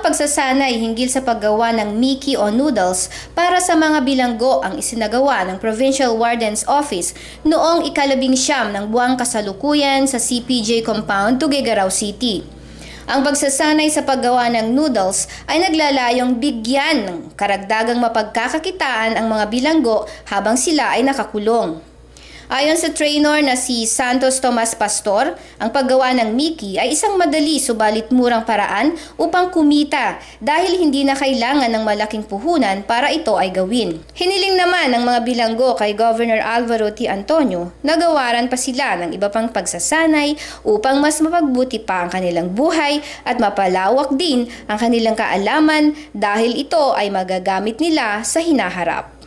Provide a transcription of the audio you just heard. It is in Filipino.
Ang pagsasanay hinggil sa paggawa ng Mickey o noodles para sa mga bilanggo ang isinagawa ng Provincial Warden's Office noong ikalabing siyam ng buwang kasalukuyan sa CPJ Compound, Tuguegarao City. Ang pagsasanay sa paggawa ng noodles ay naglalayong bigyan ng karagdagang mapagkakakitaan ang mga bilanggo habang sila ay nakakulong. Ayon sa trainer na si Santos Tomas Pastor, ang paggawa ng Mickey ay isang madali subalit murang paraan upang kumita dahil hindi na kailangan ng malaking puhunan para ito ay gawin. Hiniling naman ng mga bilanggo kay Governor Alvaro T. Antonio na gawaran pa sila ng iba pang pagsasanay upang mas mapagbuti pa ang kanilang buhay at mapalawak din ang kanilang kaalaman dahil ito ay magagamit nila sa hinaharap.